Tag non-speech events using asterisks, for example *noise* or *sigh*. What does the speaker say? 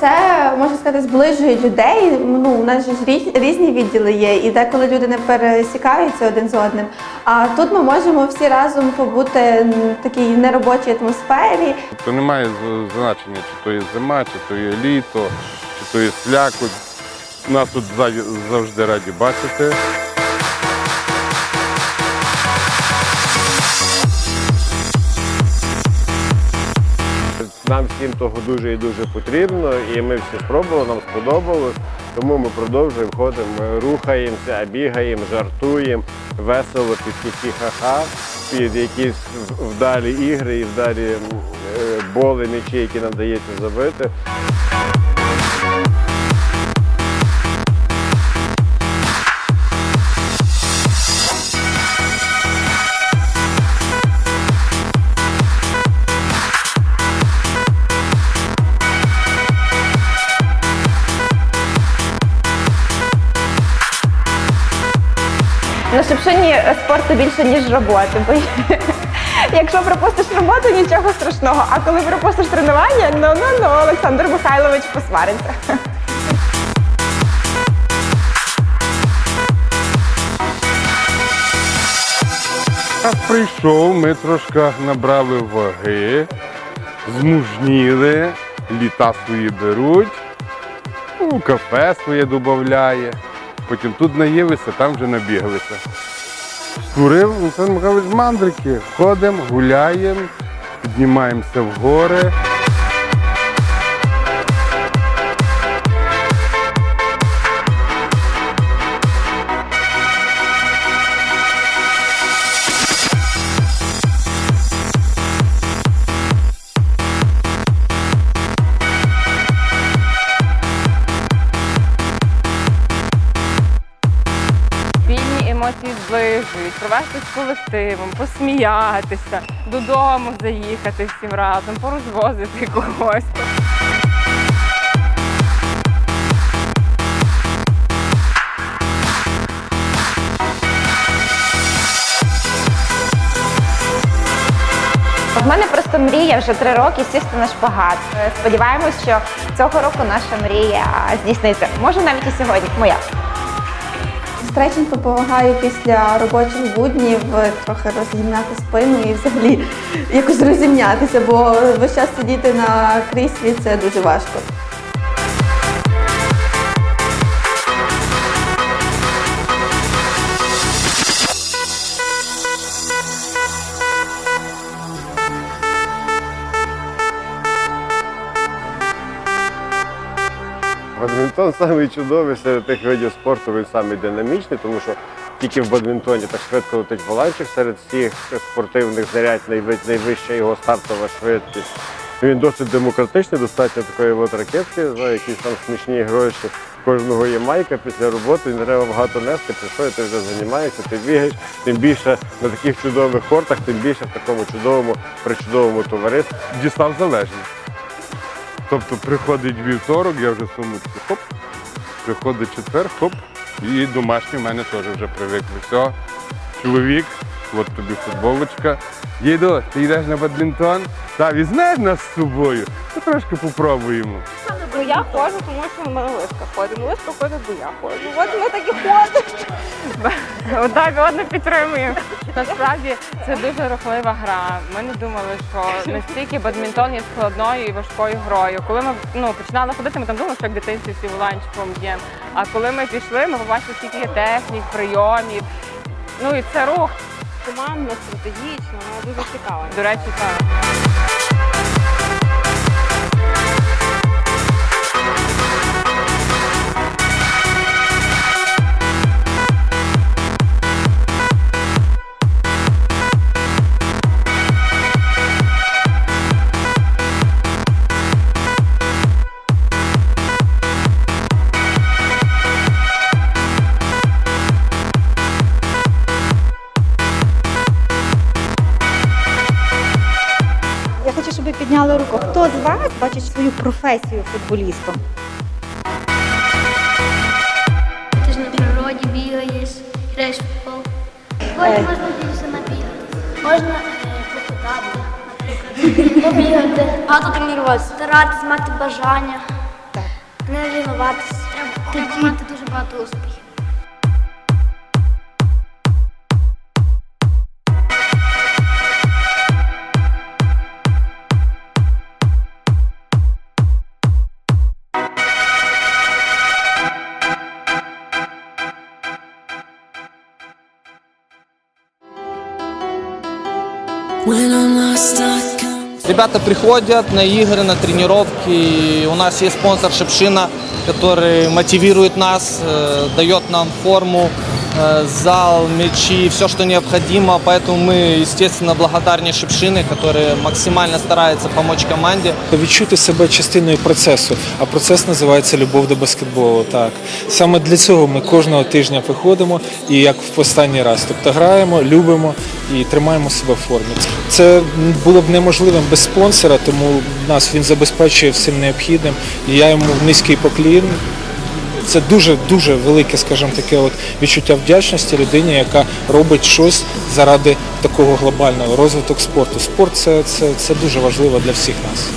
Це можна сказати зближує людей. Ну у нас ж різні відділи є, і деколи люди не пересікаються один з одним. А тут ми можемо всі разом побути в такій неробочій атмосфері. То немає значення, чи то є зима, чи то є літо, чи то є слякоть. Нас тут завжди раді бачити. Нам всім того дуже і дуже потрібно, і ми всі спробували, нам сподобалось. Тому ми продовжуємо, ходимо, рухаємося, бігаємо, жартуємо, весело під хі-хі-ха-ха, під якісь вдалі ігри і вдалі е, боли, м'ячі, які нам дається забити. Шепшині спорту більше, ніж роботи. Бо якщо пропустиш роботу, нічого страшного. А коли пропустиш тренування, ну ну ну Олександр Михайлович посвариться. Раз прийшов, ми трошки набрали ваги, змужніли, літа свої беруть, ну, кафе своє додає. Потім тут наїлися, там вже набіглися. Створив Олександр Михайлович мандрики. Ходимо, гуляємо, піднімаємося в гори. Зближують, провести з колективом, посміятися, додому заїхати всім разом, порозвозити когось. В мене просто мрія вже три роки сісти на шпагат. Е, Сподіваємось, що цього року наша мрія здійсниться. Може навіть і сьогодні. Моя. Стретчинг допомагає після робочих буднів е, трохи розгімнати спину і взагалі якось розімнятися, бо весь час сидіти на кріслі це дуже важко. Бадмінтон *laughs* самий чудовий серед тих видів спорту, він самий динамічний, тому що тільки в бадмінтоні так швидко летить воланчик серед всіх спортивних зарядь, найви- найвища його стартова швидкість. Він досить демократичний, достатньо такої от ракетки, за якісь там смішні гроші. Кожного є майка після роботи, не треба багато нести, прийшов, і ти вже займаєшся, ти бігаєш, тим більше на таких чудових кортах, тим більше в такому чудовому, причудовому товаристві. Дістав залежність. Тобто приходить вівторок, я вже сумочку, хоп, приходить четвер, хоп, і домашні в мене теж вже привикли. Все, чоловік, от тобі футболочка. Їду, ти йдеш на бадмінтон, та візьмеш нас з собою, то трошки попробуємо. Ну я ходжу, тому що ми лиска ходимо. Лиска ходить, бо я ходжу. От ми так і ходимо. Отак одне підтримуємо. Насправді це дуже рухлива гра. Ми не думали, що настільки бадмінтон є складною і важкою грою. Коли ми ну, починали ходити, ми там думали, що як дитинці всі воланчиком б'ємо. А коли ми пішли, ми побачили, скільки є технік, прийомів. Ну і це рух. командна, стратегічна, вона дуже цікава. До речі, так. Щоб підняли руку. Хто з вас бачить свою професію футболістом? Ти ж на природі бігаєш, граєш в футбол. Потім можна більше набігати. Можна е, похудати, наприклад, Побігати, багато тренуватися, старатись, мати бажання, не лінуватися. Треба мати дуже багато успіхів. Ребята приходят на игры, на тренировки. И У нас есть спонсор Шепшина, который мотивирует нас, э, дает нам форму, э, зал, мячи, все, что необходимо. Поэтому мы, естественно, благодарны Шепшины, который максимально старается помочь команде. Відчути себе частиною процесу, а процес називається любов до баскетболу. Так саме для цього ми кожного тижня виходимо і як в останній раз, тобто граємо, любимо і тримаємо себе в формі. Це було б неможливим без спонсора, тому нас він забезпечує всім необхідним. І я йому низький поклін. Це дуже дуже велике, скажімо, таке от відчуття вдячності людині, яка робить щось заради такого глобального розвиток спорту. Спорт це, дуже важливо для всіх нас.